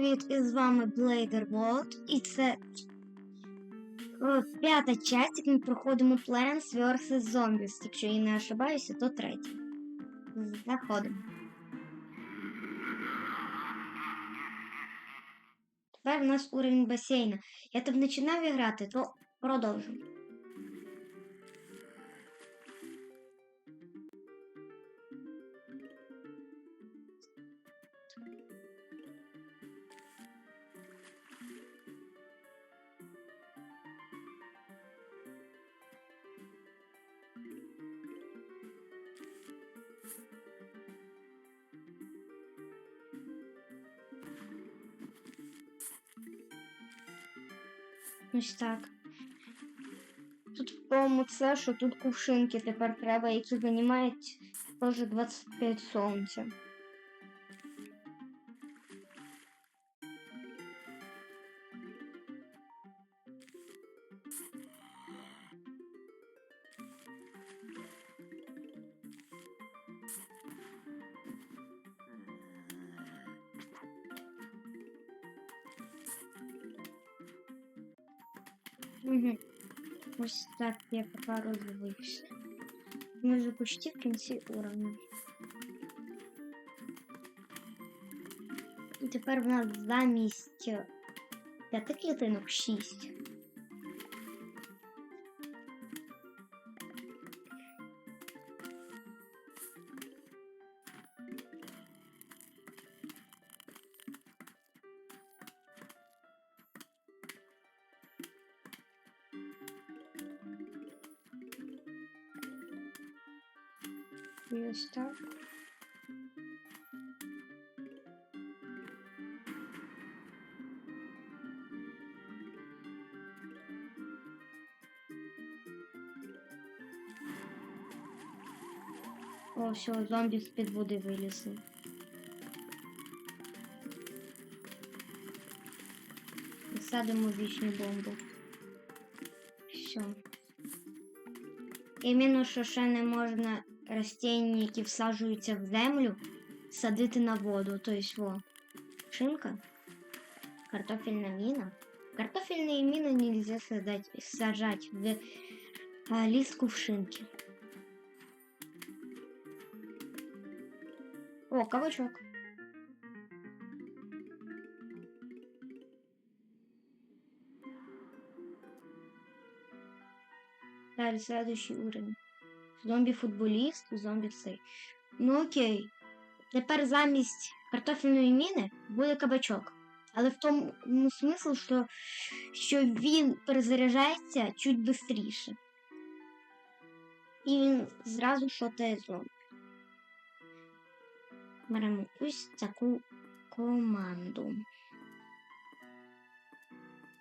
Привіт, і з вами Blader World, і це п'ята часть, як ми проходимо Plants vs. Zombies. Якщо я не ошибаюся, то третя. Заходимо. Тепер у нас уровень басейна. Я там починав грати, то продовжу. Ось так. Тут в тому це, що тут кувшинки тепер треба, які винімають теж 25 сонця. Угу. Ось так я пока розвився. Мы уже почти в кінці уровня. І тепер в нас замість е, п'яти клітинок шість. І ось так. О, все, зомбі з-під води вилізли. І бомбу. Все. Іменно що ще не можна растіння, які всаджуються в землю, садити на воду. Тобто, во, шинка, картофельна міна. Картофельные мины нельзя сажать, сажать в а, лист кувшинки. О, кабачок. Далее, следующий уровень. Зомбі-футболіст, зомбі цей. Ну окей. Тепер замість картофельної міни буде кабачок. Але в тому ну, смисл, що, що він перезаряджається чуть швидше. І він зразу шотає зомбі. Беремо ось таку команду.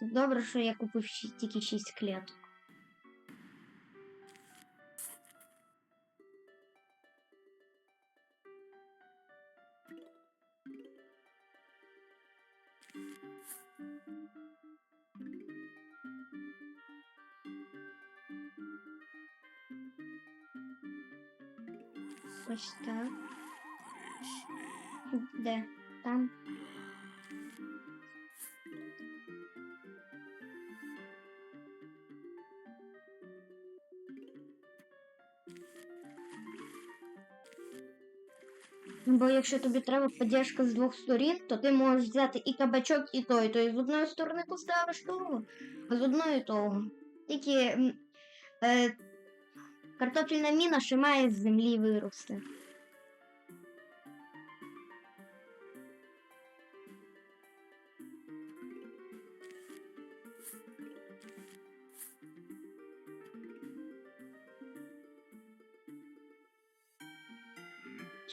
Добре, що я купив тільки 6 клеток. Ось так. Де? Там. Бо якщо тобі треба поддержка з двох сторін, то ти можеш взяти і кабачок, і той. Тобто з одної сторони поставиш того, а з одної того. Тільки е, картопельна міна ще має з землі вирости.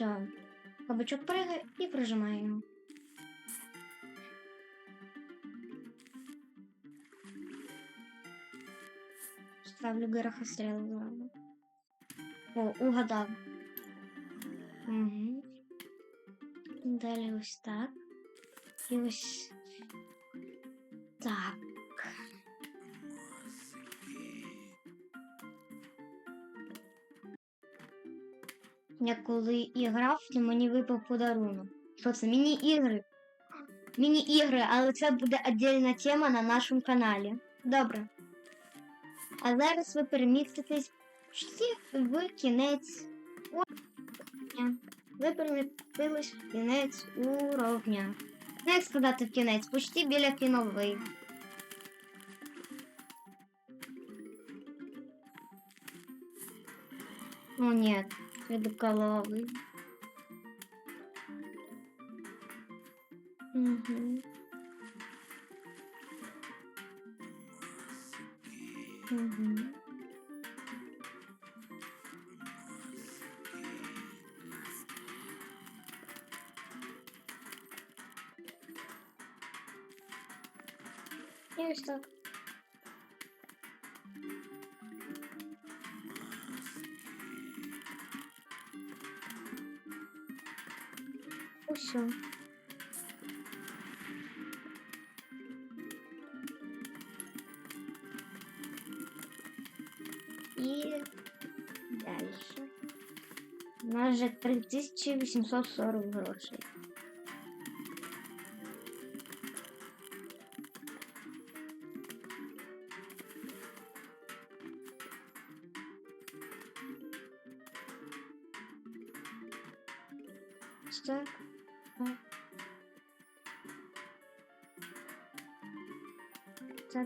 Все. Кабачок пригає і прижимає його. Ставлю горохострел зразу. О, угадав. Угу. Далі ось так. І ось так. Я коли і грав, то мені випав подарунок. Що це? Міні-ігри. міні-ігри, але це буде віддільна тема на нашому каналі. Добре. А зараз ви переміститесь всі в кінець уровня. Ви перемістились в кінець уровня. Ну, як сказати в кінець? Почти біля фінової. О, нет, Следоколовый. Угу. Угу. І ось так. Усё. И дальше. У нас же 3840 грошей.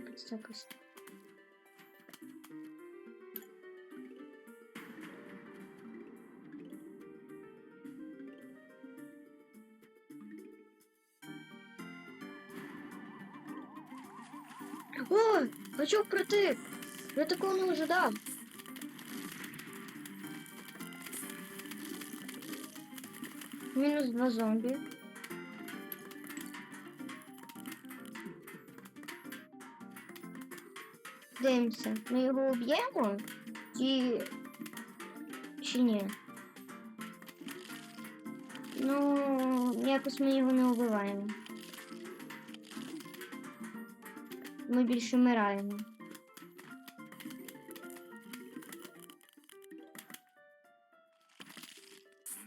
Так, так, ось. О, хочу пройти. Я такого не ожидав. Мінус два зомбі. Дивимося, ми його уб'ємо чи... чи ні? Ну, якось ми його не вбиваємо. Ми більше вмираємо.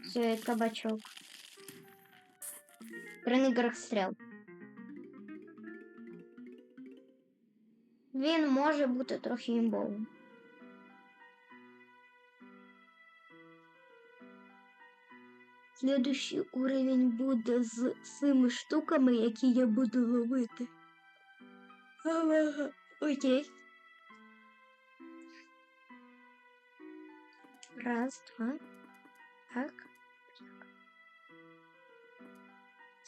Все, кабачок. При стріл. Він може бути трохи імбовим. Слідущий уровень буде з цими штуками, які я буду ловити. Окей. Раз, два. Так.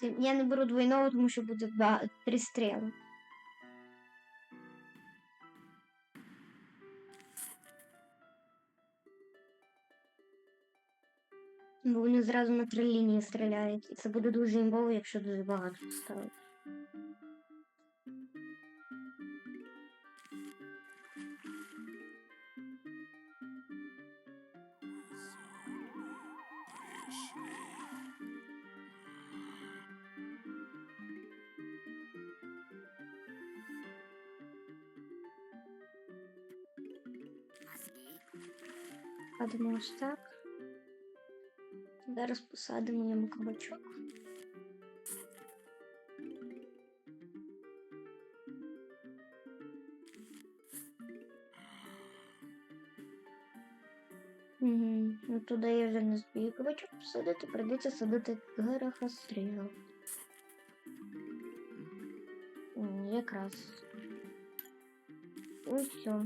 Я не беру двойного, тому що буде два, три стріли. Бо вони зразу на три лінії стріляють. І це буде дуже імбово, якщо дуже багато поставити. Садимо ось так. Зараз посадимо йому кабачок. Угу. Ну туди я вже не збію кабачок посадити, прийдеться садити герахостріл. Якраз. Ось все.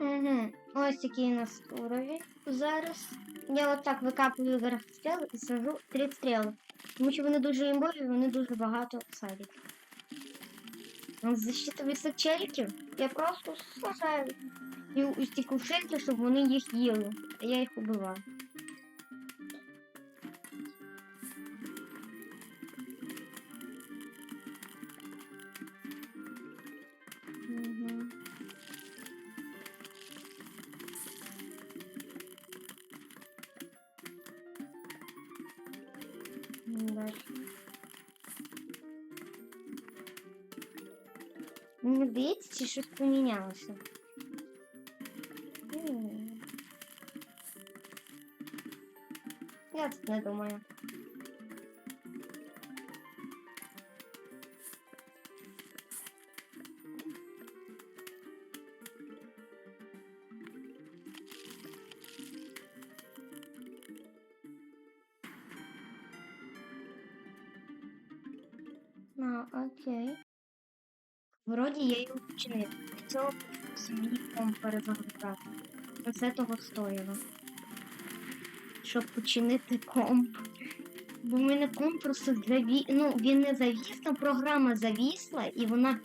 Угу. Ось який у нас уровень зараз. Я отак викапую верх стріл і сажу три стріли. Тому що вони дуже імбові, вони дуже багато садять. Защита від цих я просто сажаю і у стіку щоб вони їх їли. А я їх убиваю. Мені здається, чи щось помінялося. М. Я Я так не думаю. А, окей. Вроді я його вчинив. Для цього свій комп перезагружати. Це того стоїло. Щоб починити комп. Бо в мене комп просто заві... Ну, він не завіс, там програма завісла, і вона,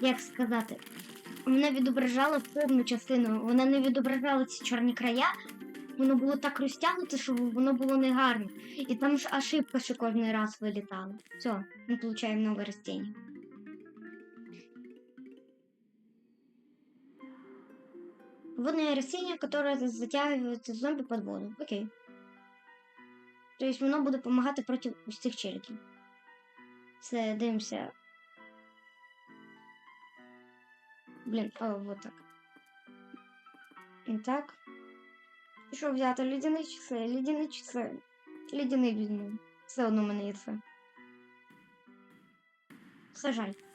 як сказати, вона відображала повну частину. Вона не відображала ці чорні края. Воно було так розтягнуте, що воно було негарно. І там ж ошибка ще кожен раз вилітала. Все, ми получаємо нове растение. Водное растение, которое затягивает зомби под воду. Окей. То есть воно буде допомагати проти ось цих челіків. Це дивимося. Блін, о, вот так. І так. І що взяти? Ледяні часи, ледяні часи. Все одно в мене є це. Сажай. Дай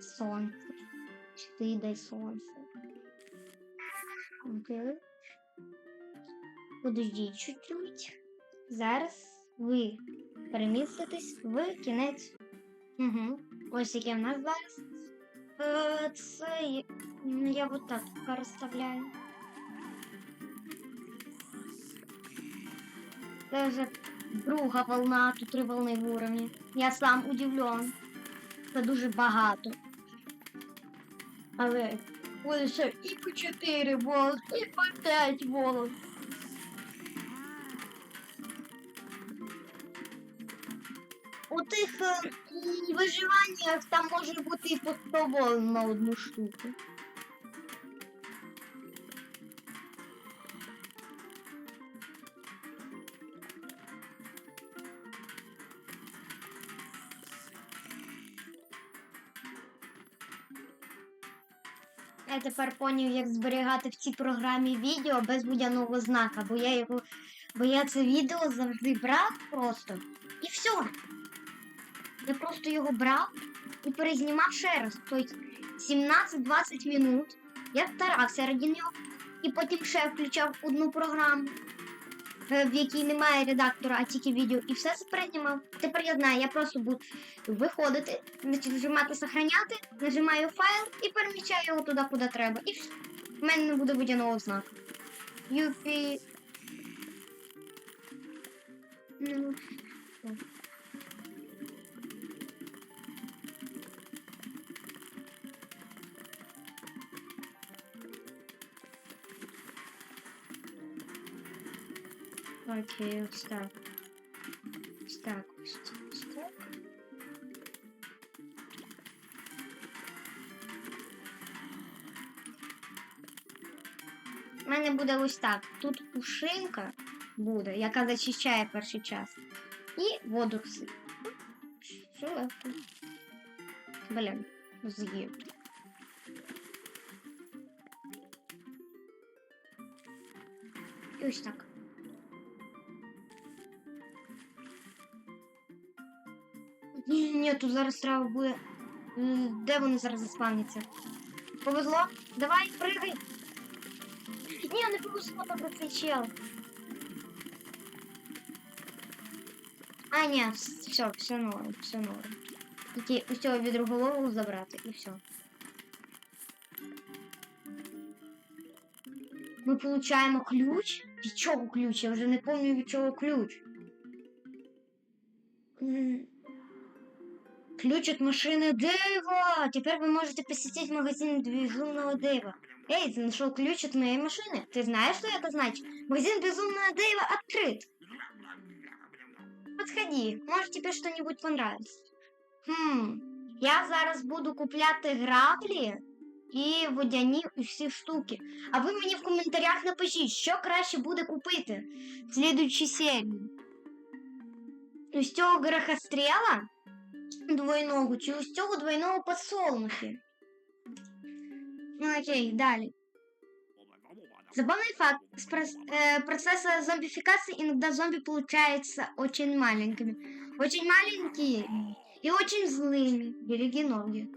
сонце. Чи ти дай сонце. Окей. Подождіть чуть-чуть. Зараз ви переміститесь в кінець. Угу. Ось яке в нас зараз. Е, це ну, я вот так поки розставляю. Це вже друга волна, тут три волни в уровні. Я сам удивлен. Це дуже багато. Але лише і по 4 волос, і по 5 волос. У тих е, виживаннях там може бути і по 100 волн на одну штуку. Я тепер поняв, як зберігати в цій програмі відео без будь-якого знака, бо я його. Бо я це відео завжди брав просто. І все. Я просто його брав і перезнімав ще раз. Тобто 17-20 минут. Я старався раді нього. І потім ще включав одну програму, в якій немає редактора, а тільки відео. І все це перезнімав. Тепер я знаю, я просто буду виходити, нажимати сохраняти, нажимаю файл і переміщаю його туди, куди треба. І. В мене не буде водяного знаку. Юпі. Ну, Окей, ось так. Ось так, ось так, ось так. У мене буде ось так. Тут пушинка буде, яка зачищає перший час. І водоросли. Все легко. Блін, з'їв. І ось так. Ні, тут зараз треба буде. Де вони зараз заспавняться? Повезло? Давай, пригай! Ні, не повезло добре цей чел. А, ні, все, все норм, все норм. Тільки ось цього відроголову забрати і все. Ми получаємо ключ. Від чого ключ? Я вже не пам'ятаю від чого ключ. М, Ключ от машины Дэйва! Теперь вы можете посетить магазин Безумного Дэйва. Эй, ты нашел ключ от моей машины? Ты знаешь, что это значит? Магазин Безумного Дэйва открыт! Подходи, может тебе что-нибудь понравится. Хм, Я зараз буду купляти граблі і водяні усі штуки. А ви мені в коментарях напишіть, що краще буде купити в слідуючій серії. Ось цього грехостріла двойного чи ось цього двойного подсолнухи. Ну окей, далі. Забавный факт. С э, процесса зомбификации иногда зомби получаются очень маленькими. Очень маленькие и очень злыми. Береги ноги.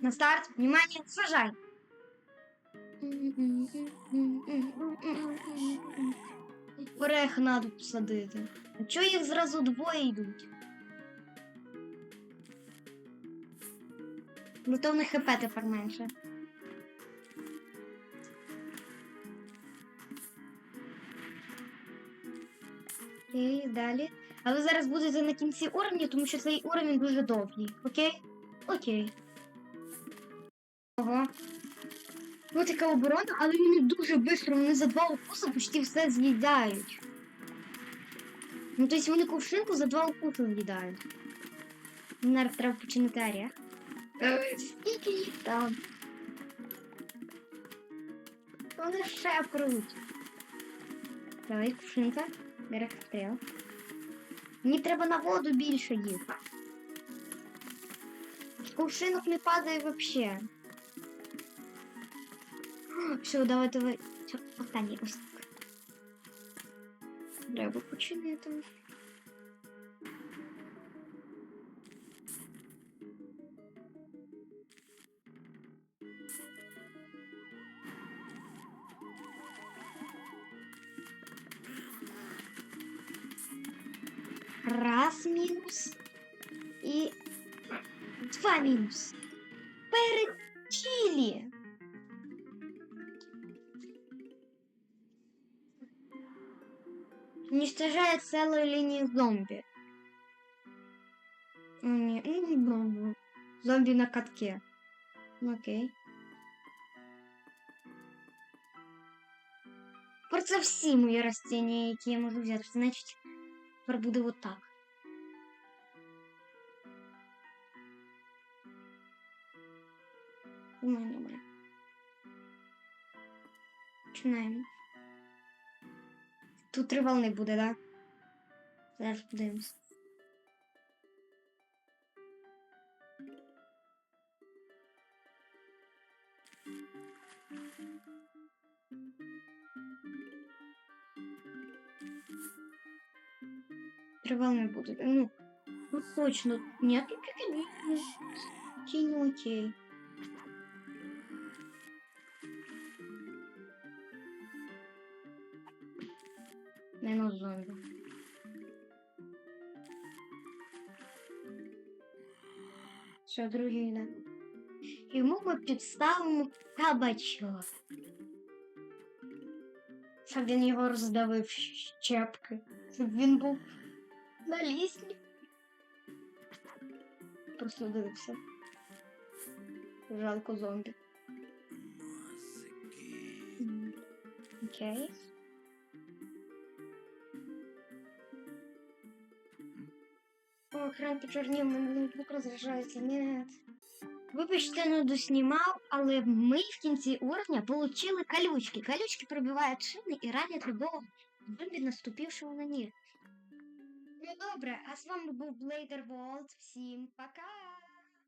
На старт. Внимание, сажай. Орех надо посадити. А чого їх зразу двоє йдуть? Ну то в них хп тепер менше. Окей, далі. А ви зараз будете на кінці уровня, тому що цей уровень дуже довгий. Окей? Окей. Ого. Ну така оборона, але вони дуже швидко, вони за два укуси почти все з'їдають. Ну, тобто вони кувшинку за два укуси з'їдають. Мені треба починити орех. Е, Скільки їх там? Вони ще пруть. Давай, кувшинка. Берег стріл. Мені треба на воду більше їх. З Кувшинок не падає вообще. Все, давай, давай. Все, останній ось так. Треба починити. Уничтожает целую линию зомби. О, ні, ну, бомбу. Зомби на катке. Ну, Окей. Про це всі мої растения, які я можу взяти. Значить, тепер буде вот так. Думаю, добре. Починаємо. Тут три волни буде, да? Зараз подивимось. Три волни буде. Ну, ну точно. Нет, окей, не окей. Зомбі. Все, другий йде. Йому ми підставимо кабачок. Щоб він його роздавив щепки. Щоб він був на лісні. Просто дивився. Жалко зомбі. Окей. О, екран почорнів, мене ноутбук розражається, Нет. Вибачте, не доснімав, але ми в кінці уровня получили колючки. Колючки пробивають шини і ранять любого зомбі, наступившого на них. Ну добре, а з вами був Блейдер Волт. Всім пока!